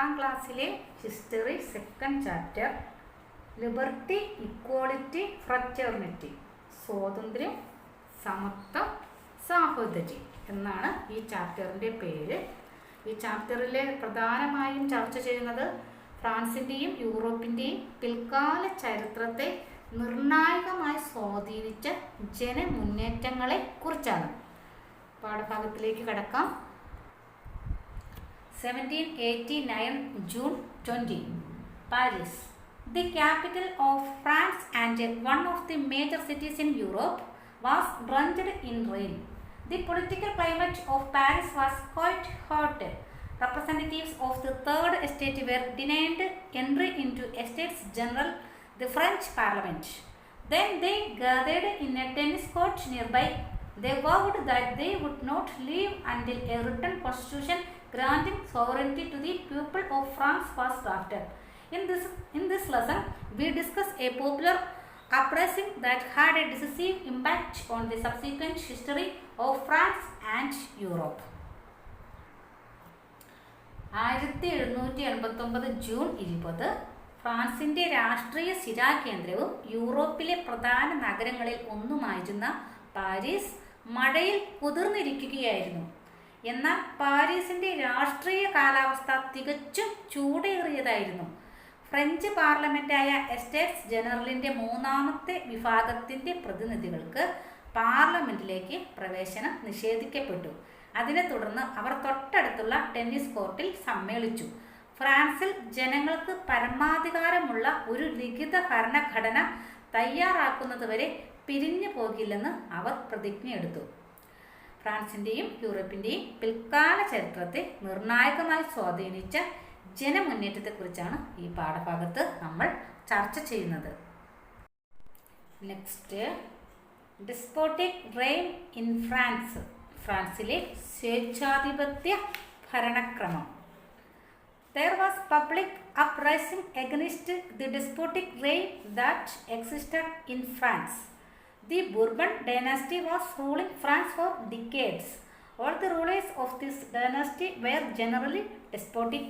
പത്താം ക്ലാസ്സിലെ history second chapter liberty equality fraternity സ്വാതന്ത്ര്യം സമത്വം സാഹോദര്യം എന്നാണ് ഈ ചാപ്റ്ററിന്റെ പേര്. ഈ ചാപ്റ്ററിൽ പ്രധാനമായും ചർച്ച ചെയ്യുന്നത് ഫ്രാൻസിന്റെയും യൂറോപ്പിന്റെയും പിൽക്കാല ചരിത്രത്തെ നിർണായകമായി സ്വാധീനിച്ച ജനമുന്നേറ്റങ്ങളെ കുറിച്ചാണ്. പാഠഭാഗത്തിലേക്ക് കടക്കാം. 1789 June 20 Paris the capital of France and one of the major cities in Europe was drenched in rain. The political climate of Paris was quite hot. Representatives of the Third Estate were denied entry into Estates General, the French Parliament. Then they gathered in a tennis court nearby. They vowed that they would not leave until a written constitution granting sovereignty to the people of france was drafted in this in this lesson we discuss a popular uprising that had a decisive impact on the subsequent history of france and europe ആയിരത്തി എഴുന്നൂറ്റി എൺപത്തൊമ്പത് June ഇരുപത് ഫ്രാൻസിന്റെ രാഷ്ട്രീയ സ്ഥിരാകേന്ദ്രവും യൂറോപ്പിലെ പ്രധാന നഗരങ്ങളിൽ ഒന്നുമായിരുന്ന Paris മഴയിൽ കുതിർന്നിരിക്കുകയായിരുന്നു എന്നാൽ പാരീസിന്റെ രാഷ്ട്രീയ കാലാവസ്ഥ തികച്ചും ചൂടേറിയതായിരുന്നു. ഫ്രഞ്ച് പാർലമെന്റായ എസ്റ്റേറ്റ്സ് ജനറലിന്റെ മൂന്നാമത്തെ വിഭാഗത്തിന്റെ പ്രതിനിധികൾക്ക് പാർലമെന്റിലേക്ക് പ്രവേശനം നിഷേധിക്കപ്പെട്ടു. അതിനെ തുടർന്ന് അവർ തൊട്ടടുത്തുള്ള ടെന്നീസ് കോർട്ടിൽ സമ്മേളിച്ചു. ഫ്രാൻസിൽ ജനങ്ങൾക്ക് പരമാധികാരമുള്ള ഒരു ലിഖിത ഭരണഘടന തയ്യാറാക്കുന്നതുവരെ പിരിഞ്ഞു പോകില്ലെന്ന് അവർ പ്രതിജ്ഞയെടുത്തു. ഫ്രാൻസിന്റെയും യൂറോപ്പിന്റെയും പിൽക്കാല ചരിത്രത്തെ നിർണായകമായി സ്വാധീനിച്ച ജനമുന്നേറ്റത്തെക്കുറിച്ചാണ് ഈ പാഠഭാഗത്ത് നമ്മൾ ചർച്ച ചെയ്യുന്നത്. Next despotic reign in France ഫ്രാൻസിലെ സ്വേച്ഛാധിപത്യ ഭരണക്രമം. There was public uprising against the despotic reign that existed in France. The Bourbon dynasty was ruling France for decades. All the rulers of this dynasty were generally despotic.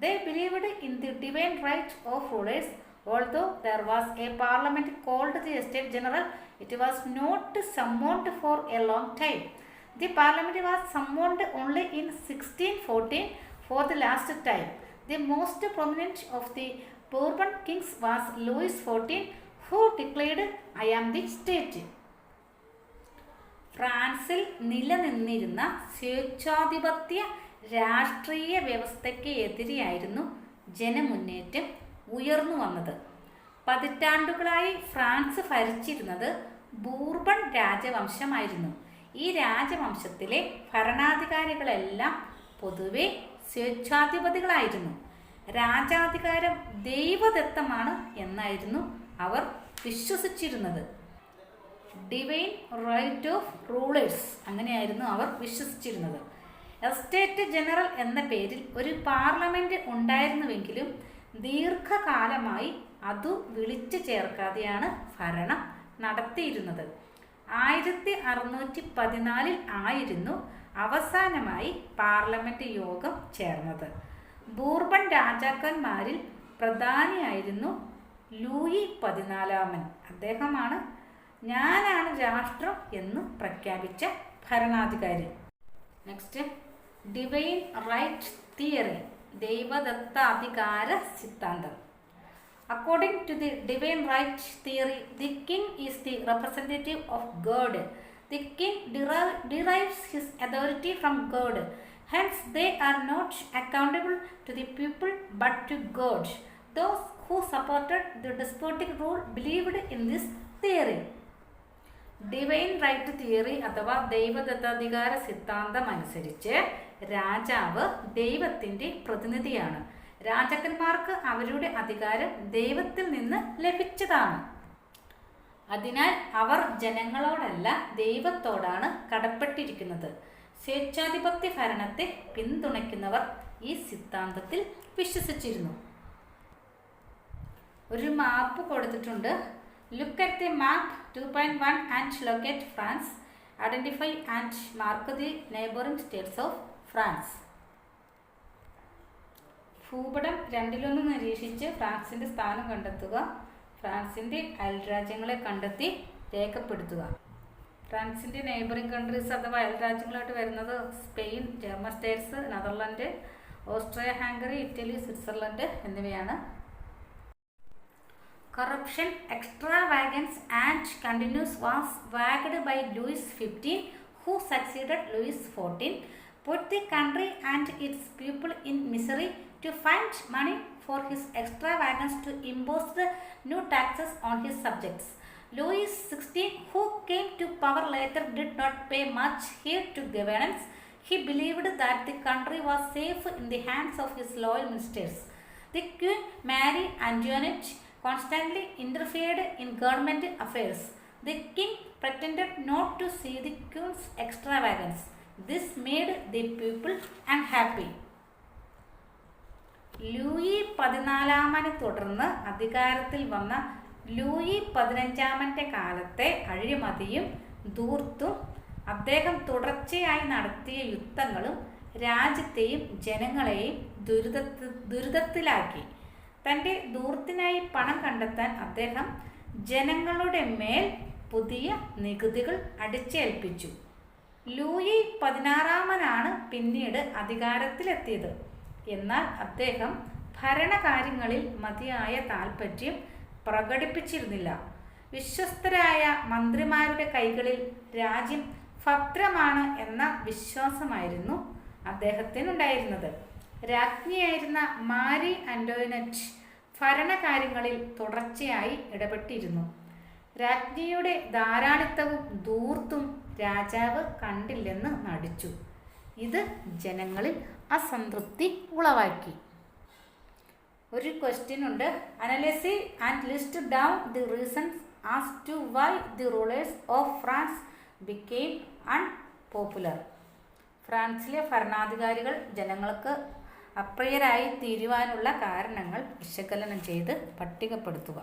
They believed in the divine right of rulers. Although there was a parliament called the Estate General, it was not summoned for a long time. The parliament was summoned only in 1614 for the last time. The most prominent of the Bourbon kings was Louis XIV, who declared I am the state ഫ്രാൻസിൽ നിലനിന്നിരുന്ന സ്വേച്ഛാധിപത്യ രാഷ്ട്രീയ വ്യവസ്ഥയ്ക്ക് എതിരെയായിരുന്നു ജനമുന്നേറ്റം ഉയർന്നു വന്നത്. പതിറ്റാണ്ടുകളായി France ഭരിച്ചിരുന്നത് Bourbon രാജവംശമായിരുന്നു. ഈ രാജവംശത്തിലെ ഭരണാധികാരികളെല്ലാം പൊതുവെ സ്വേച്ഛാധിപതികളായിരുന്നു. രാജാധികാരം ദൈവദത്തമാണ് എന്നായിരുന്നു അവർ വിശ്വസിച്ചിരുന്നത്. ഡിവൈൻ റൈറ്റ് ഓഫ് റൂളേഴ്സ് അങ്ങനെയായിരുന്നു അവർ വിശ്വസിച്ചിരുന്നത്. എസ്റ്റേറ്റ് ജനറൽ എന്ന പേരിൽ ഒരു പാർലമെന്റ് ഉണ്ടായിരുന്നുവെങ്കിലും ദീർഘകാലമായി അതു വിളിച്ചു ചേർക്കാതെയാണ് ഭരണം നടത്തിയിരുന്നത്. ആയിരത്തി അറുന്നൂറ്റി പതിനാലിൽ ആയിരുന്നു അവസാനമായി പാർലമെന്റ് യോഗം ചേർന്നത്. ബൂർബൺ രാജാക്കന്മാരിൽ പ്രധാനിയായിരുന്നു ലൂയി പതിനാലാമൻ അദ്ദേഹമാണ് ഞാനാണ് രാഷ്ട്രം എന്ന് പ്രഖ്യാപിച്ച ഭരണാധികാരി നെക്സ്റ്റ് ഡിവൈൻ റൈറ്റ് തിയറി ദൈവദത്താധികാര സിദ്ധാന്തം to the divine right theory, the king is the representative of God. The king deri- derives his authority from God. Hence, they are not accountable to the people but to God. Those who supported the despotic rule believed in this theory. Divine right theory അഥവാ ദൈവദത്താധികാര സിദ്ധാന്തം അനുസരിച്ച് രാജാവ് ദൈവത്തിന്റെ പ്രതിനിധിയാണ്. രാജാക്കന്മാർക്ക് അവരുടെ അധികാരം ദൈവത്തിൽ നിന്ന് ലഭിച്ചതാണ്. അതിനാൽ അവർ ജനങ്ങളോടല്ല ദൈവത്തോടാണ് കടപ്പെട്ടിരിക്കുന്നത്. സ്വേച്ഛാധിപത്യ ഭരണത്തെ പിന്തുണയ്ക്കുന്നവർ ഈ സിദ്ധാന്തത്തിൽ വിശ്വസിച്ചിരുന്നു. ഒരു മാപ്പ് കൊടുത്തിട്ടുണ്ട്. Look at the map two point one and locate France identify and mark the neighbouring states of France ഭൂപടം രണ്ടിലൊന്ന് നിരീക്ഷിച്ച് ഫ്രാൻസിന്റെ സ്ഥാനം കണ്ടെത്തുക. ഫ്രാൻസിന്റെ അയൽരാജ്യങ്ങളെ കണ്ടെത്തി രേഖപ്പെടുത്തുക. ഫ്രാൻസിന്റെ നെയ്ബറിംഗ് കൺട്രീസ് അഥവാ അയൽരാജ്യങ്ങളായിട്ട് വരുന്നത് Spain German states Netherland Austria Hungary Italy Switzerland എന്നിവയാണ്. Corruption, extravagance, and continuous was waged by Louis XV, who succeeded Louis XIV, put the country and its people in misery to find money for his extravagance to impose the new taxes on his subjects. Louis XVI, who came to power later, did not pay much heed to governance. He believed that the country was safe in the hands of his loyal ministers. The Queen Mary Antoinette constantly interfered in government affairs. The king pretended not to see the queen's extravagance. This made the people unhappy. Louis പതിനാലാമനെ തുടർന്ന് അധികാരത്തിൽ വന്ന Louis പതിനഞ്ചാമന്റെ കാലത്തെ അഴിമതിയും ധൂർത്തും അദ്ദേഹം തുടർച്ചയായി നടത്തിയ യുദ്ധങ്ങളും രാജ്യത്തെയും ജനങ്ങളെയും ദുരിതത്തി ദുരിതത്തിലാക്കി തന്റെ ദൂർത്തിനായി പണം കണ്ടെത്താൻ അദ്ദേഹം ജനങ്ങളുടെ മേൽ പുതിയ നികുതികൾ അടിച്ചേൽപ്പിച്ചു. ലൂയി പതിനാറാമനാണ് പിന്നീട് അധികാരത്തിലെത്തിയത്. എന്നാൽ അദ്ദേഹം ഭരണകാര്യങ്ങളിൽ മതിയായ താൽപ്പര്യം പ്രകടിപ്പിച്ചിരുന്നില്ല. വിശ്വസ്തരായ മന്ത്രിമാരുടെ കൈകളിൽ രാജ്യം ഭദ്രമാണ് എന്ന വിശ്വാസമായിരുന്നു അദ്ദേഹത്തിനുണ്ടായിരുന്നത്. രാജ്ഞിയായിരുന്ന മാരി ആന്റോയിനറ്റ് ഭരണകാര്യങ്ങളിൽ തുടർച്ചയായി ഇടപെട്ടിരുന്നു. രാജ്ഞിയുടെ ധാരാളിത്തവും ദൂർത്തും രാജാവ് കണ്ടില്ലെന്ന് നടിച്ചു. ഇത് ജനങ്ങളിൽ അസംതൃപ്തി ഉളവാക്കി. ഒരു ക്വസ്റ്റ്യൻ ഉണ്ട്. Analyse and list down the reasons as to why the rulers of France became unpopular ഫ്രാൻസിലെ ഭരണാധികാരികൾ ജനങ്ങൾക്ക് അപ്രിയരായി തീരുവാനുള്ള കാരണങ്ങൾ വിശകലനം ചെയ്ത് പട്ടികപ്പെടുത്തുക.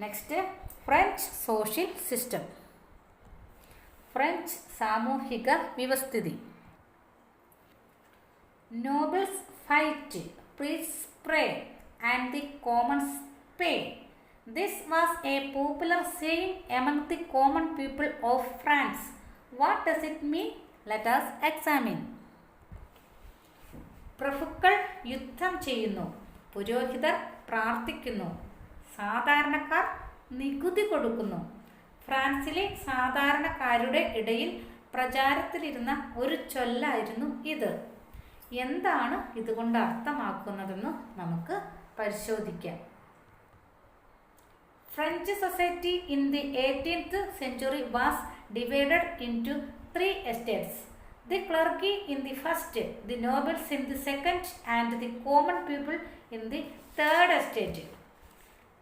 Next French social system French സാമൂഹിക വ്യവസ്ഥിതി. Nobles fight priest pray and the commons pay this was a popular saying among the common people of France what does it mean let us examine പ്രഭുക്കൾ യുദ്ധം ചെയ്യുന്നു. പുരോഹിതർ പ്രാർത്ഥിക്കുന്നു. സാധാരണക്കാർ നികുതി കൊടുക്കുന്നു. ഫ്രാൻസിലെ സാധാരണക്കാരുടെ ഇടയിൽ പ്രചാരത്തിലിരുന്ന ഒരു ചൊല്ലായിരുന്നു ഇത്. എന്താണ് ഇതുകൊണ്ട് അർത്ഥമാക്കുന്നതെന്ന് നമുക്ക് പരിശോധിക്കാം. French society in the eighteenth century was divided into three estates. The clergy in the first the nobles in the second and the common people in the third estate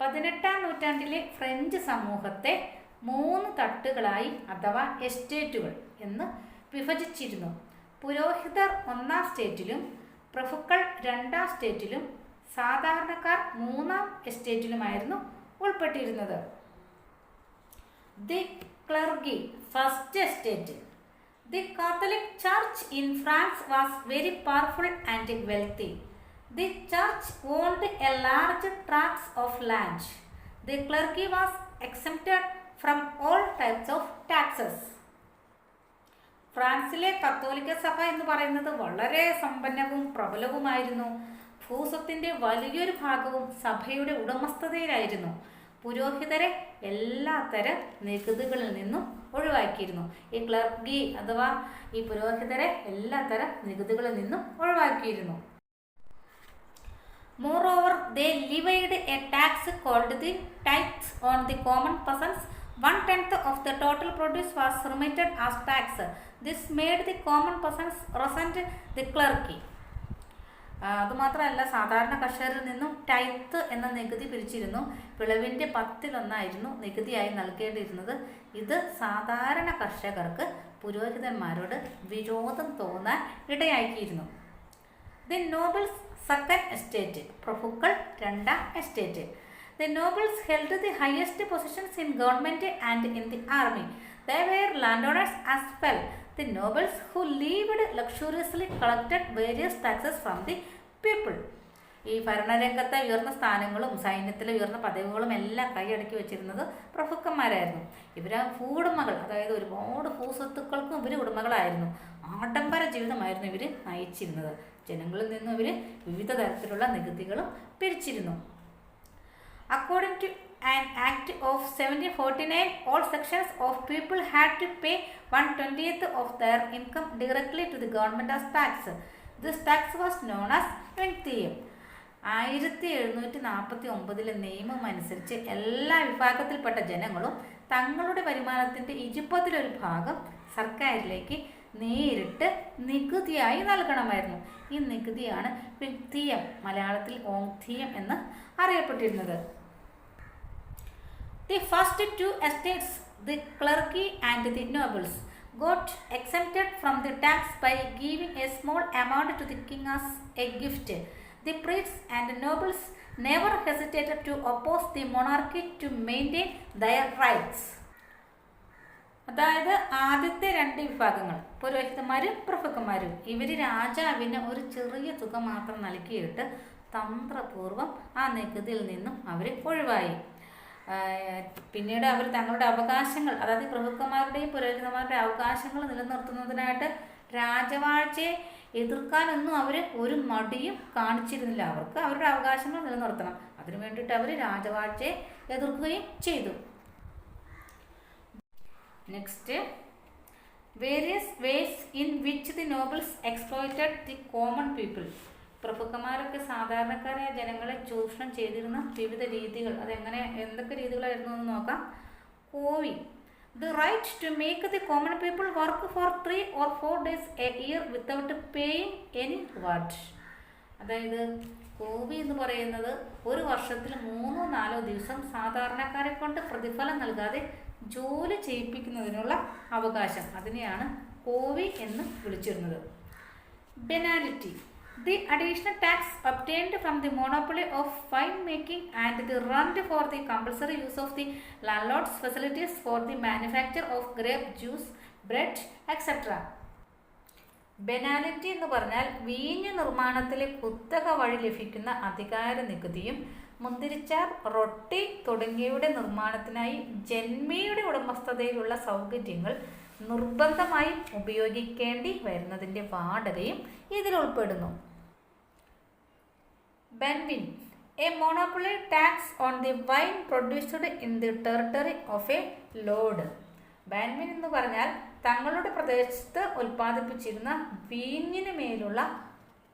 പതിനെട്ടാം നൂറ്റാണ്ടിലെ ഫ്രഞ്ച് സമൂഹത്തെ മൂന്ന് തട്ടുകളായി അഥവാ എസ്റ്റേറ്റുകൾ എന്ന് വിഭജിച്ചിരുന്നു. പുരോഹിതർ ഒന്നാം സ്റ്റേറ്റിലും പ്രഭുക്കൾ രണ്ടാം സ്റ്റേറ്റിലും സാധാരണക്കാർ മൂന്നാം എസ്റ്റേറ്റിലുമായിരുന്നു ഉൾപ്പെട്ടിരുന്നത്. The clergy first estate the Catholic Church in France was very powerful and wealthy. The church owned a large tracts of land. The clergy was exempted from all types of taxes. ഫ്രാൻസിലെ കത്തോലിക്ക സഭ എന്ന് പറയുന്നത് വളരെ സമ്പന്നവും പ്രബലവുമായിരുന്നു ഭൂസ്വത്തിന്റെ വലിയൊരു ഭാഗവും സഭയുടെ ഉടമസ്ഥതയിലായിരുന്നു പുരോഹിതരെ എല്ലാത്തരം നികുതികളിൽ നിന്നും ഒഴിവാക്കിയിരുന്നു ഈ ക്ലർഗി അഥവാ ഈ പുരോഹിതരെ എല്ലാത്തരം നികുതികളിൽ നിന്നും ഒഴിവാക്കിയിരുന്നു Moreover, they levied a tax called the tithes on the common persons. One tenth of the total produce was remitted as tax. This made the common persons resent the clergy. അതുമാത്രമല്ല സാധാരണ കർഷകരിൽ നിന്നും ടൈത്ത് എന്ന നികുതി പിരിച്ചിരുന്നു. വിളവിന്റെ പത്തിലൊന്നായിരുന്നു നികുതിയായി നൽകേണ്ടിയിരുന്നത്. ഇത് സാധാരണ കർഷകർക്ക് പുരോഹിതന്മാരോട് വിരോധം തോന്നാൻ ഇടയാക്കിയിരുന്നു. ദി നോബിൾസ് സെക്കൻഡ് എസ്റ്റേറ്റ് പ്രഭുക്കൾ രണ്ടാം estate. The nobles held the highest positions in government and in the army. They were land owners as well. The nobles who lived luxuriously collected various taxes from the people ഈ ഭരണരംഗത്തെ ഉയർന്ന സ്ഥാനങ്ങളും സൈന്യത്തിലെ ഉയർന്ന പദവികളും എല്ലാം കൈയടക്കി വെച്ചിരുന്നത് പ്രഭുക്കന്മാരായിരുന്നു. ഇവർ ഭൂവുടമകൾ അതായത് ഒരുപാട് ഭൂസ്വത്തുക്കൾക്കും ഇവർ ഉടമകളായിരുന്നു. ആഡംബര ജീവിതമായിരുന്നു ഇവർ നയിച്ചിരുന്നത്. ജനങ്ങളിൽ നിന്നും ഇവർ വിവിധ തരത്തിലുള്ള നികുതികളും പിരിച്ചിരുന്നു. According to an act of 1749, all sections of people had to pay 1/20th of their income directly to the government as tax. This tax was known as വെൺതീയം ആയിരത്തി എഴുന്നൂറ്റി നാൽപ്പത്തി ഒമ്പതിലെ നിയമം അനുസരിച്ച് എല്ലാ വിഭാഗത്തിൽപ്പെട്ട ജനങ്ങളും തങ്ങളുടെ വരുമാനത്തിന്റെ ഇരുപതിലൊരു ഭാഗം സർക്കാരിലേക്ക് നേരിട്ട് നികുതിയായി നൽകണമായിരുന്നു. ഈ നികുതിയാണ് വ്യക്തിയം മലയാളത്തിൽ ഓങ്തീയം എന്ന് അറിയപ്പെട്ടിരുന്നത്. The first two estates, the clergy and the nobles, got exempted from the tax by giving a small amount to the king as a gift. The priests and nobles never hesitated to oppose the monarchy to maintain their rights. അതായത് ആദ്യത്തെ രണ്ട് വിഭാഗങ്ങൾ പുരോഹിതന്മാരും പ്രഭുക്കന്മാരും ഇവർ രാജാവിന് ഒരു ചെറിയ തുക മാത്രം നൽകിയിട്ട് തന്ത്രപൂർവം ആ നികുതിയിൽ നിന്നും അവർ ഒഴിവായി പിന്നീട് അവർ തങ്ങളുടെ അവകാശങ്ങൾ അതായത് പ്രഭുക്കന്മാരുടെയും പുരോഹിതന്മാരുടെയും അവകാശങ്ങൾ നിലനിർത്തുന്നതിനായിട്ട് രാജവാഴ്ചയെ എതിർക്കാനൊന്നും അവർ ഒരു മടിയും കാണിച്ചിരുന്നില്ല. അവർക്ക് അവരുടെ അവകാശങ്ങൾ നിലനിർത്തണം. അതിനു വേണ്ടിയിട്ട് അവർ രാജവാഴ്ചയെ എതിർക്കുകയും ചെയ്തു. Next various ways in which the nobles exploited the common people പ്രഭുക്കന്മാരൊക്കെ സാധാരണക്കാരായ ജനങ്ങളെ ചൂഷണം ചെയ്തിരുന്ന വിവിധ രീതികൾ. അതെങ്ങനെ എന്തൊക്കെ രീതികളായിരുന്നു എന്ന് നോക്കാം. കോവി. The right to make the common people work for three or four days a year without paying any reward അതായത് കോവി എന്ന് പറയുന്നത് ഒരു വർഷത്തിൽ മൂന്നോ നാലോ ദിവസം സാധാരണക്കാരെ കൊണ്ട് പ്രതിഫലം നൽകാതെ ജോലി ചെയ്യിപ്പിക്കുന്നതിനുള്ള അവകാശം. അതിനെയാണ് കോവി എന്ന് വിളിച്ചിരുന്നത്. Banality The additional tax obtained from the monopoly of fine making and the rent for the compulsory use of the landlord's facilities for the manufacture of grape juice, bread, etc. Banality എന്ന് പറഞ്ഞാൽ വീഞ്ഞ് നിർമ്മാണത്തിലെ കുത്തക വഴി ലഭിക്കുന്ന അധികാര നികുതിയും മുന്തിരിച്ചാർ റൊട്ടി തുടങ്ങിയവയുടെ നിർമ്മാണത്തിനായി ജന്മിയുടെ ഉടമസ്ഥതയിലുള്ള സൗകര്യങ്ങൾ നിർബന്ധമായും ഉപയോഗിക്കേണ്ടി വരുന്നതിന്റെ വാടകയും ഇതിൽ ഉൾപ്പെടുന്നു Benvin a monopoly tax on the wine produced in the territory of a lord ബാൻവിൻ എന്ന് പറഞ്ഞാൽ തങ്ങളുടെ പ്രദേശത്ത് ഉൽപ്പാദിപ്പിച്ചിരുന്ന വീഞ്ഞിന് മേലുള്ള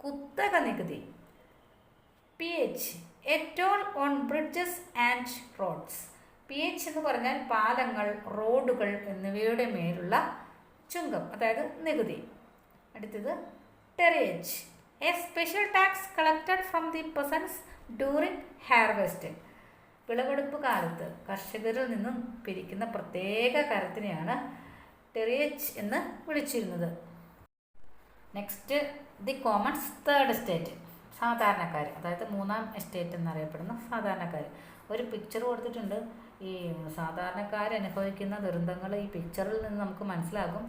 കുത്തക നികുതി. P H a toll on bridges and roads P H എന്ന് പറഞ്ഞാൽ പാലങ്ങൾ റോഡുകൾ എന്നിവയുടെ മേലുള്ള ചുങ്കം അതായത് നികുതി. അടുത്തത് ടെറിയച്ച് a special tax collected from the peasants during harvest വിളവെടുപ്പ് കാലത്ത് കർഷകരിൽ നിന്നും പിരിക്കുന്ന പ്രത്യേക കരത്തിനെയാണ് ടെറിയച്ച് എന്ന് വിളിച്ചിരുന്നത്. Next the commons third estate സാധാരണക്കാർ അതായത് മൂന്നാം എസ്റ്റേറ്റ് എന്നറിയപ്പെടുന്ന സാധാരണക്കാർ ഒരു പിക്ചർ കൊടുത്തിട്ടുണ്ട്. ഈ സാധാരണക്കാർ അനുഭവിക്കുന്ന ദുരന്തങ്ങൾ ഈ പിക്ചറിൽ നിന്ന് നമുക്ക് മനസ്സിലാകും.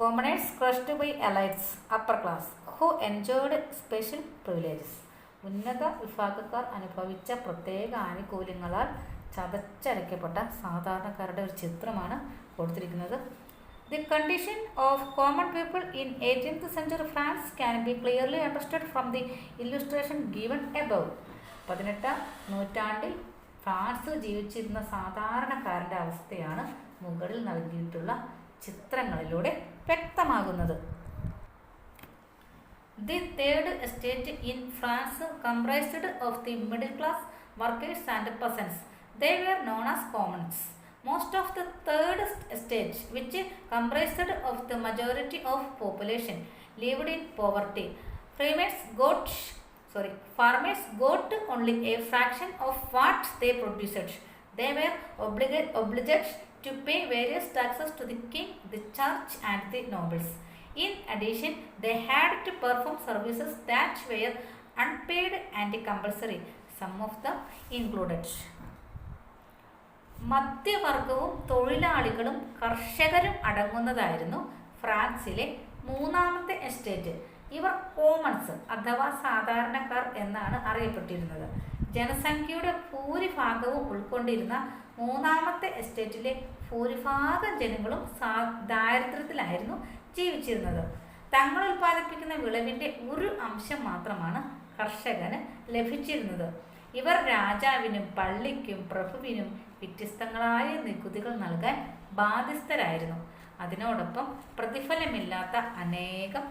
Commoners crushed by elites upper class who enjoyed special privileges ഉന്നത വിഭാഗക്കാർ അനുഭവിച്ച പ്രത്യേക ആനുകൂല്യങ്ങളാൽ ചതച്ചരയ്ക്കപ്പെട്ട സാധാരണക്കാരുടെ ഒരു ചിത്രമാണ് കൊടുത്തിരിക്കുന്നത്. The condition of common people in eighteenth century France can be clearly understood from the illustration given above പതിനെട്ടാം നൂറ്റാണ്ടിൽ ഫ്രാൻസിൽ ജീവിച്ചിരുന്ന സാധാരണക്കാരന്റെ അവസ്ഥയാണ് മുകളിൽ നൽകിയിട്ടുള്ള ചിത്രങ്ങളിലൂടെ വ്യക്തമാകുന്നത്. The third estate in France comprised of the middle class workers and peasants. They were known as commons. Most of the third estate, which comprised of the majority of population, lived in poverty. Farmers got, sorry, farmers got only a fraction of what they produced. They were obliged, obliged to pay various taxes to the king, the church, and the nobles. In addition they had to perform services that were unpaid and compulsory some of them included. മധ്യവർഗവും തൊഴിലാളികളും കർഷകരും അടങ്ങുന്നതായിരുന്നു ഫ്രാൻസിലെ മൂന്നാമത്തെ estate. ഇവർ Commons അഥവാ സാധാരണക്കാർ എന്നാണ് അറിയപ്പെട്ടിരുന്നത്. ജനസംഖ്യയുടെ ഭൂരിഭാഗവും ഉൾക്കൊണ്ടിരുന്ന മൂന്നാമത്തെ എസ്റ്റേറ്റിലെ ഭൂരിഭാഗം ജനങ്ങളും ദാരിദ്ര്യത്തിലായിരുന്നു ജീവിച്ചിരുന്നത്. തങ്ങൾ ഉൽപ്പാദിപ്പിക്കുന്ന വിളവിന്റെ ഒരു അംശം മാത്രമാണ് കർഷകന് ലഭിച്ചിരുന്നത്. ഇവർ രാജാവിനും പള്ളിക്കും പ്രഭുവിനും വ്യത്യസ്തങ്ങളായ നികുതികൾ നൽകാൻ ബാധ്യസ്ഥരായിരുന്നു. അതിനോടൊപ്പം പ്രതിഫലമില്ലാത്ത അനേകം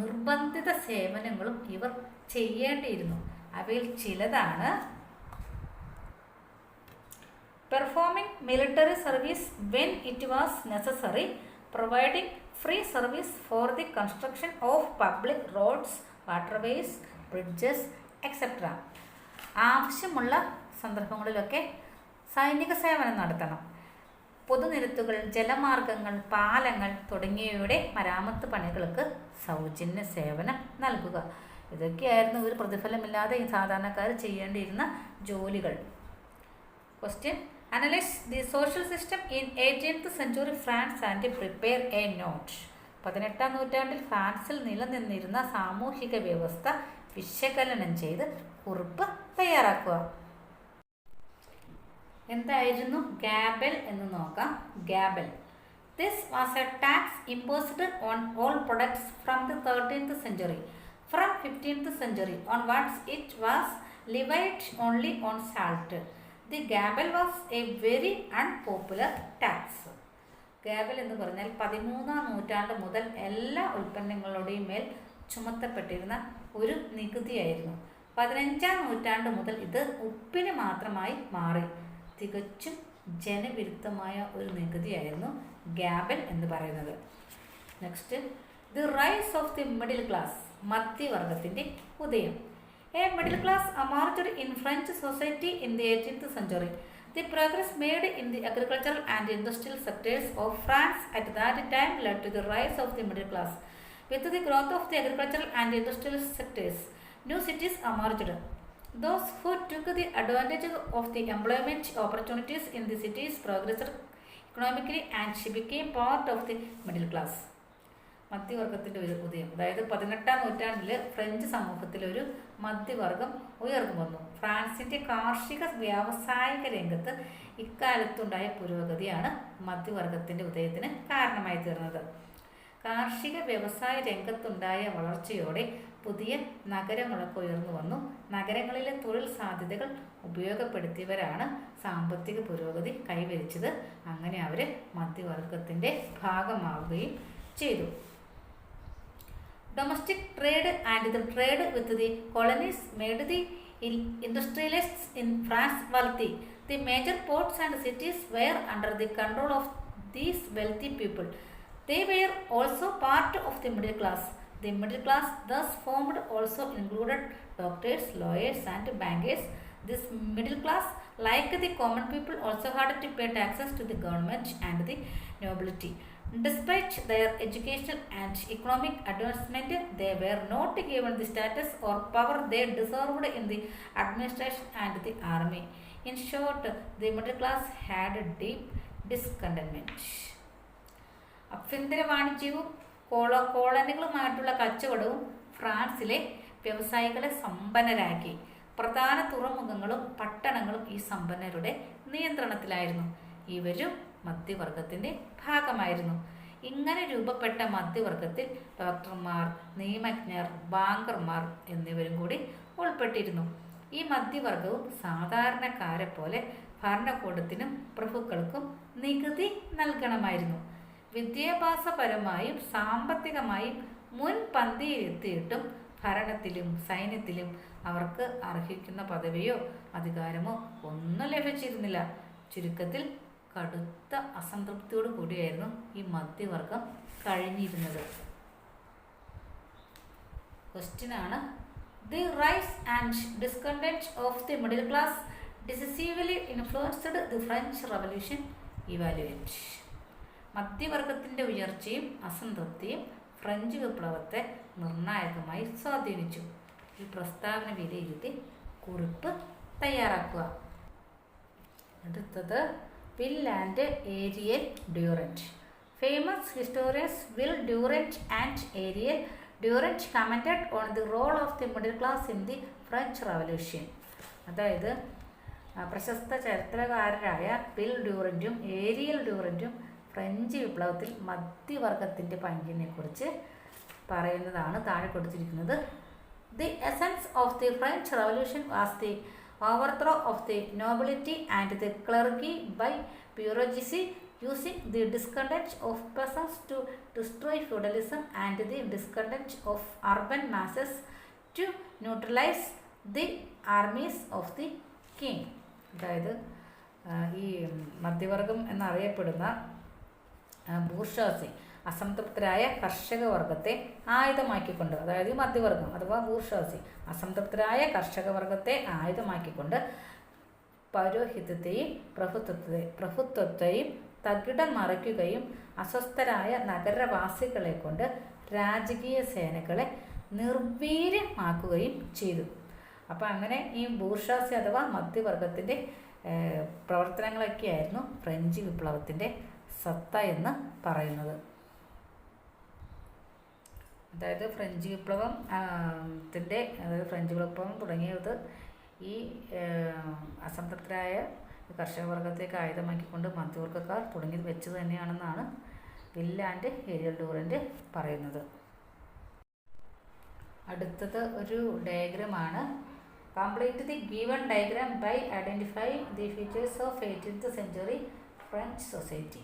നിർബന്ധിത സേവനങ്ങളും ഇവർ ചെയ്യേണ്ടിയിരുന്നു. അവയിൽ ചിലതാണ് performing military service when it was necessary providing free service for the construction of public roads waterways bridges etcetera ആവശ്യമുള്ള സന്ദർഭങ്ങളിലൊക്കെ സൈനിക സേവനം നടത്തണം. പൊതുനിരത്തുകൾ ജലമാർഗങ്ങൾ പാലങ്ങൾ തുടങ്ങിയവയുടെ മരാമത്ത് പണികൾക്ക് സൗജന്യ സേവനം നൽകുക. ഇതൊക്കെയായിരുന്നു ഒരു പ്രതിഫലമില്ലാതെ ഈ സാധാരണക്കാർ ചെയ്യേണ്ടിയിരുന്ന ജോലികൾ. Question analyse the social system in eighteenth century France and prepare a note പതിനെട്ടാം നൂറ്റാണ്ടിൽ ഫ്രാൻസിൽ നിലനിന്നിരുന്ന സാമൂഹിക വ്യവസ്ഥ വിശകലനം ചെയ്ത് കുറിപ്പ് തയ്യാറാക്കുക. എന്തായിരുന്നു ഗാബൽ എന്ന് നോക്കാം. ഗാബൽ. This was a tax imposed on all products from the thirteenth century from fifteenth century onwards it was levied only on salt the ഗാബൽ was a very unpopular tax ഗാബൽ എന്ന് പറഞ്ഞാൽ പതിമൂന്നാം നൂറ്റാണ്ട് മുതൽ എല്ലാ ഉൽപ്പന്നങ്ങളുടെയും മേൽ ചുമത്തപ്പെട്ടിരുന്ന ഒരു നികുതിയായിരുന്നു. പതിനഞ്ചാം നൂറ്റാണ്ട് മുതൽ ഇത് ഉപ്പിന് മാത്രമായി മാറി. തികച്ചും ജനവിരുദ്ധമായ ഒരു നികുതിയായിരുന്നു ഗാബൽ എന്ന് പറയുന്നത്. Next the rise of the middle class മധ്യവർഗത്തിന്റെ ഉദയം. A middle class emerged in French society in the eighteenth century the progress made in the agricultural and industrial sectors of France at that time led to the rise of the middle class with the growth of the agricultural and industrial sectors new cities emerged Those who took the advantage of the employment opportunities in the cities progressed economically and she became part of the middle class. മധ്യവർഗത്തിന്റെ ഒരു ഉദയം. അതായത് പതിനെട്ടാം നൂറ്റാണ്ടിൽ French സമൂഹത്തിലൊരു മധ്യവർഗം ഉയർന്നു വന്നു. ഫ്രാൻസിന്റെ കാർഷിക വ്യാവസായിക രംഗത്ത് ഇക്കാലത്തുണ്ടായ പുരോഗതിയാണ് മധ്യവർഗത്തിന്റെ ഉദയത്തിന് കാരണമായി തീർന്നത്. കാർഷിക വ്യവസായ രംഗത്തുണ്ടായ വളർച്ചയോടെ പുതിയ നഗരങ്ങളൊക്കെ ഉയർന്നു വന്നു. നഗരങ്ങളിലെ തൊഴിൽ സാധ്യതകൾ ഉപയോഗപ്പെടുത്തിയവരാണ് സാമ്പത്തിക പുരോഗതി കൈവരിച്ചത്. അങ്ങനെ അവർ മധ്യവർഗത്തിന്റെ ഭാഗമാവുകയും ചെയ്തു. Domestic trade and the trade with the colonies made the industrialists in France wealthy. The major ports and cities were under the control of these wealthy people. They were also part of the middle class. The middle class thus formed also included doctors, lawyers, and bankers. This middle class, like the common people, also had to pay taxes to the government and the nobility. Despite their educational and economic advancement, they were not given the status or power they deserved in the administration and the army. In short, the middle class had a deep discontentment. ആഭ്യന്തര വാണിജ്യവും കോള കോളനികളുമായിട്ടുള്ള കച്ചവടവും ഫ്രാൻസിലെ വ്യവസായികളെ സമ്പന്നരാക്കി പ്രധാന തുറമുഖങ്ങളും പട്ടണങ്ങളും ഈ സമ്പന്നരുടെ നിയന്ത്രണത്തിലായിരുന്നു ഇവരും മധ്യവർഗത്തിന്റെ ഭാഗമായിരുന്നു. ഇങ്ങനെ രൂപപ്പെട്ട മധ്യവർഗത്തിൽ ഡോക്ടർമാർ നിയമജ്ഞർ ബാങ്കർമാർ എന്നിവരും കൂടി ഉൾപ്പെട്ടിരുന്നു. ഈ മധ്യവർഗവും സാധാരണക്കാരെ പോലെ ഭരണകൂടത്തിനും പ്രഭുക്കൾക്കും നികുതി നൽകണമായിരുന്നു. വിദ്യാഭ്യാസപരമായും സാമ്പത്തികമായും മുൻപന്തിയിലെത്തിയിട്ടും ഭരണത്തിലും സൈന്യത്തിലും അവർക്ക് അർഹിക്കുന്ന പദവിയോ അധികാരമോ ഒന്നും ലഭിച്ചിരുന്നില്ല. ചുരുക്കത്തിൽ കടുത്ത അസംതൃപ്തിയോട് കൂടിയായിരുന്നു ഈ മധ്യവർഗം കഴിഞ്ഞിരുന്നത്. ക്വസ്റ്റ്യനാണ് the rise and discontent of the middle class decisively influenced the French revolution evaluate മധ്യവർഗത്തിന്റെ ഉയർച്ചയും അസംതൃപ്തിയും ഫ്രഞ്ച് വിപ്ലവത്തെ നിർണായകമായി സ്വാധീനിച്ചു. ഈ പ്രസ്താവന വിലയിരുത്തി കുറിപ്പ് തയ്യാറാക്കുക. അടുത്തത് Will and Ariel Durant famous historians Will Durant and Ariel Durant commented on the role of the middle class in the French revolution അതായത് പ്രശസ്ത ചരിത്രകാരരായ പിൽ ഡ്യൂറന്റും ഏരിയൽ ഡ്യൂറന്റും ഫ്രഞ്ച് വിപ്ലവത്തിൽ മധ്യവർഗത്തിന്റെ പങ്കിനെക്കുറിച്ച് പറയുന്നതാണ് താഴെ കൊടുത്തിരിക്കുന്നത്. The essence of the French revolution was the overthrow of the nobility and the clergy by bourgeoisie using the discontent of peasants to destroy feudalism and the discontent of urban masses to neutralize the armies of the king അതായത് ഈ മധ്യവർഗം എന്നറിയപ്പെടുന്ന bourgeoisie അസംതൃപ്തരായ കർഷക വർഗത്തെ ആയുധമാക്കിക്കൊണ്ട് അതായത് മധ്യവർഗം അഥവാ bourgeoisie അസംതൃപ്തരായ കർഷക വർഗത്തെ ആയുധമാക്കിക്കൊണ്ട് പൗരോഹിത്യത്തെയും പ്രഭുത്വത്തെ പ്രഭുത്വത്തെയും തകിടം മറിക്കുകയും അസ്വസ്ഥരായ നഗരവാസികളെ കൊണ്ട് രാജകീയ സേനകളെ നിർവീര്യമാക്കുകയും ചെയ്തു. അപ്പോൾ അങ്ങനെ ഈ ബൂർഷാസി അഥവാ മധ്യവർഗത്തിന്റെ പ്രവർത്തനങ്ങളൊക്കെയായിരുന്നു ഫ്രഞ്ച് വിപ്ലവത്തിന്റെ സത്ത എന്ന് പറയുന്നത്. അതായത് ഫ്രഞ്ച് വിപ്ലവം ത്തിന്റെ അതായത് ഫ്രഞ്ച് വിപ്ലവം തുടങ്ങിയത് ഈ അസംതൃപ്തരായ കർഷക വർഗത്തേക്ക് ആയുധമാക്കിക്കൊണ്ട് മധ്യവർഗക്കാർ തുടങ്ങിയത് വെച്ച് തന്നെയാണെന്നാണ് വില്ലാന്റെ ഏരിയൽ ഡൂറിന്റെ പറയുന്നത്. അടുത്തത് ഒരു ഡയഗ്രമാണ് complete the given diagram by identify the features of eighteenth century French society.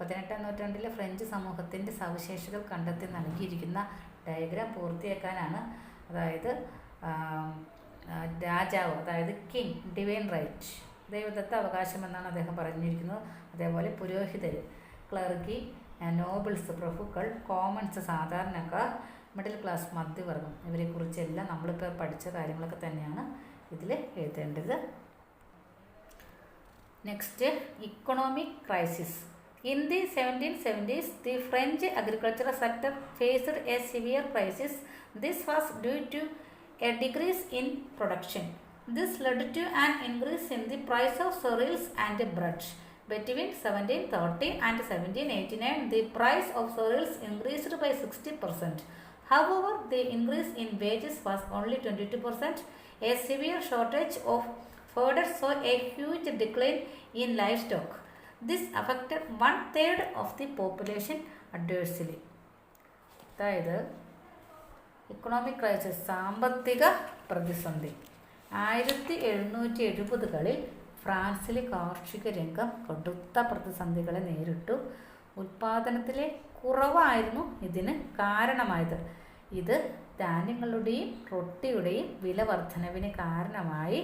പതിനെട്ടാം നൂറ്റാണ്ടിലെ ഫ്രഞ്ച് സമൂഹത്തിന്റെ സവിശേഷതകൾ കണ്ടെത്തി നൽകിയിരിക്കുന്ന ഡയഗ്രാം പൂർത്തിയാക്കാനാണ്. അതായത് രാജാവ് അതായത് കിങ് ഡിവൈൻ റൈറ്റ് ദൈവദത്ത അവകാശം എന്നാണ് അദ്ദേഹം പറഞ്ഞിരിക്കുന്നത്. അതേപോലെ പുരോഹിതർ ക്ലർക്കി നോബിൾസ് പ്രഭുക്കൾ കോമൺസ് സാധാരണക്കാർ മിഡിൽ ക്ലാസ് മധ്യവർഗം ഇവരെക്കുറിച്ചെല്ലാം നമ്മളിപ്പോൾ പഠിച്ച കാര്യങ്ങളൊക്കെ തന്നെയാണ് ഇതിൽ എഴുതേണ്ടത്. Next economic crisis In the 1770s, the French agricultural sector faced a severe crisis. This was due to a decrease in production. This led to an increase in the price of cereals and bread. Between 1730 and 1789, the price of cereals increased by 60%. However, the increase in wages was only 22%. A severe shortage of fodder saw a huge decline in livestock. This affected one third of the population adversely അതായത് economic crisis സാമ്പത്തിക പ്രതിസന്ധി. ആയിരത്തി എഴുന്നൂറ്റി എഴുപതുകളിൽ ഫ്രാൻസിലെ കാർഷിക രംഗം കടുത്ത പ്രതിസന്ധികളെ നേരിട്ടു. ഉൽപാദനത്തിലെ കുറവായിരുന്നു ഇതിന് കാരണമായത്. ഇത് ധാന്യങ്ങളുടെയും റൊട്ടിയുടെയും വില വർധനവിന് കാരണമായി.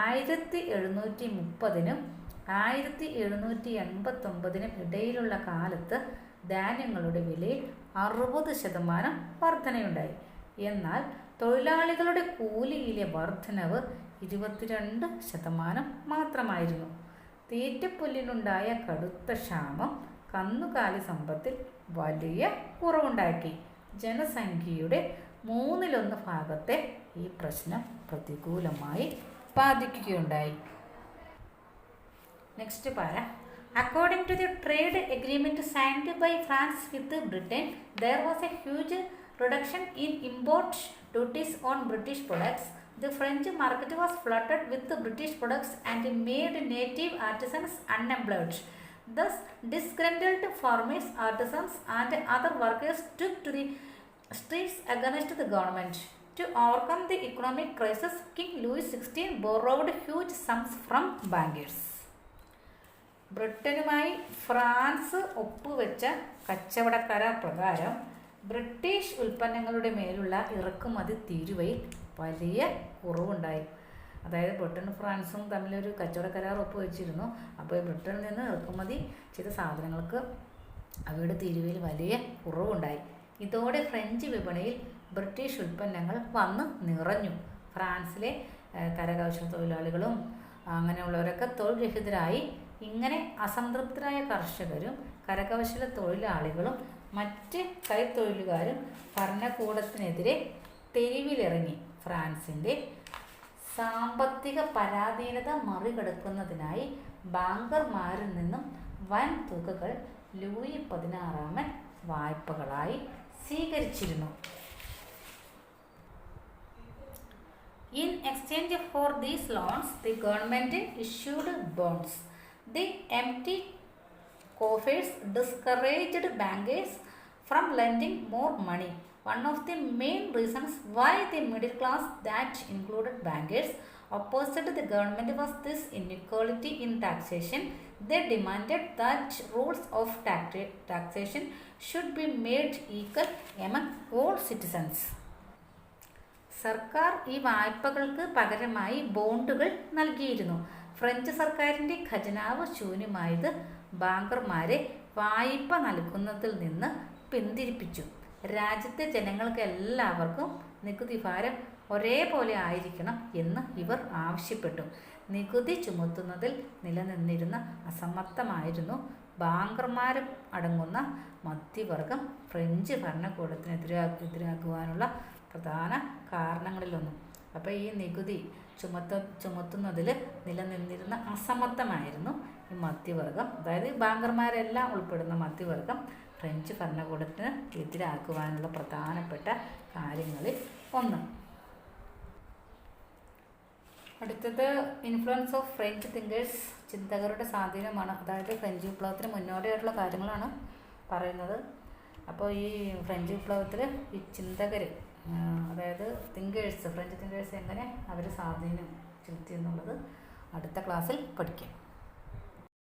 ആയിരത്തി എഴുന്നൂറ്റി മുപ്പതിനും ആയിരത്തി എഴുന്നൂറ്റി എൺപത്തൊമ്പതിനും ഇടയിലുള്ള കാലത്ത് ധാന്യങ്ങളുടെ വിലയിൽ അറുപത് ശതമാനം വർധനയുണ്ടായി. എന്നാൽ തൊഴിലാളികളുടെ കൂലിയിലെ വർധനവ് ഇരുപത്തിരണ്ട് ശതമാനം മാത്രമായിരുന്നു. തീറ്റപ്പുല്ലിനുണ്ടായ കടുത്ത ക്ഷാമം കന്നുകാലി സമ്പത്തിൽ വലിയ കുറവുണ്ടാക്കി. ജനസംഖ്യയുടെ മൂന്നിലൊന്ന് ഭാഗത്തെ ഈ പ്രശ്നം പ്രതികൂലമായി ബാധിക്കുകയുണ്ടായി. Next para. According to the trade agreement signed by France with Britain, there was a huge reduction in import duties on British products. The French market was flooded with British products and made native artisans unemployed. Thus, disgruntled farmers, artisans, and other workers took to the streets against the government. To overcome the economic crisis, King Louis XVI borrowed huge sums from bankers. ബ്രിട്ടനുമായി France ഒപ്പുവെച്ച കച്ചവട കരാർ പ്രകാരം British ഉൽപ്പന്നങ്ങളുടെ മേലുള്ള ഇറക്കുമതി തീരുവയിൽ വലിയ കുറവുണ്ടായി. അതായത് ബ്രിട്ടനും ഫ്രാൻസും തമ്മിലൊരു കച്ചവട കരാർ ഒപ്പുവെച്ചിരുന്നു. അപ്പോൾ ബ്രിട്ടനിൽ നിന്ന് ഇറക്കുമതി ചെയ്ത സാധനങ്ങൾക്ക് അവയുടെ തീരുവയിൽ വലിയ കുറവുണ്ടായി. ഇതോടെ ഫ്രഞ്ച് വിപണിയിൽ ബ്രിട്ടീഷ് ഉൽപ്പന്നങ്ങൾ വന്ന് നിറഞ്ഞു. ഫ്രാൻസിലെ കരകൗശല തൊഴിലാളികളും അങ്ങനെയുള്ളവരൊക്കെ തൊഴിൽ രഹിതരായി ഇങ്ങനെ അസംതൃപ്തരായ കർഷകരും കരകൗശല തൊഴിലാളികളും മറ്റ് കൈത്തൊഴിലുകാരും ഭരണകൂടത്തിനെതിരെ തെരുവിലിറങ്ങി ഫ്രാൻസിന്റെ സാമ്പത്തിക പരാധീനത മറികടക്കുന്നതിനായി ബാങ്കർമാരിൽ നിന്നും വൻ തുകകൾ ലൂയി പതിനാറാമൻ വായ്പകളായി സ്വീകരിച്ചിരുന്നു. In exchange for these loans the government issued bonds The empty coffers discouraged bankers from lending more money. One of the main reasons why the middle class, that included bankers, opposed to the government was this inequality in taxation. They demanded that rules of taxa- taxation should be made equal among all citizens. സർക്കാർ ഈ വായ്പകൾക്ക് പകരമായി ബോണ്ടുകൾ നൽകിയിരുന്നു French സർക്കാരിന്റെ ഖജനാവ് ശൂന്യമായത് ബാങ്കർമാരെ വായ്പ നൽകുന്നതിൽ നിന്ന് പിന്തിരിപ്പിച്ചു. രാജ്യത്തെ ജനങ്ങൾക്ക് എല്ലാവർക്കും നികുതി ഭാരം ഒരേപോലെ ആയിരിക്കണം എന്ന് ഇവർ ആവശ്യപ്പെട്ടു. നികുതി ചുമത്തുന്നതിൽ നിലനിന്നിരുന്ന അസമർത്ഥമായിരുന്നു ബാങ്കർമാരും അടങ്ങുന്ന മധ്യവർഗം ഫ്രഞ്ച് ഭരണകൂടത്തിനെതിരാ എതിരാക്കുവാനുള്ള പ്രധാന കാരണങ്ങളിലൊന്നും. അപ്പോൾ ഈ നികുതി ചുമത്ത ചുമത്തുന്നതിൽ നിലനിന്നിരുന്ന അസമത്വമായിരുന്നു ഈ മധ്യവർഗം. അതായത് ബാങ്കർമാരെല്ലാം ഉൾപ്പെടുന്ന മധ്യവർഗം ഫ്രഞ്ച് ഭരണകൂടത്തിന് എതിരാക്കുവാനുള്ള പ്രധാനപ്പെട്ട കാര്യങ്ങളിൽ ഒന്ന്. അടുത്തത് ഇൻഫ്ലുവൻസ് ഓഫ് ഫ്രഞ്ച് തിങ്കേഴ്സ് ചിന്തകരുടെ സ്വാധീനമാണ്. അതായത് ഫ്രഞ്ച് വിപ്ലവത്തിന് മുന്നോടിയായിട്ടുള്ള കാര്യങ്ങളാണ് പറയുന്നത്. അപ്പോൾ ഈ ഫ്രഞ്ച് വിപ്ലവത്തിൽ ഈ ചിന്തകർ അതായത് തിങ്കേഴ്സ് ഫ്രഞ്ച് തിങ്കേഴ്സ് എങ്ങനെ അവർ സ്വാധീനം ചെലുത്തി എന്നുള്ളത് അടുത്ത ക്ലാസ്സിൽ പഠിക്കാം.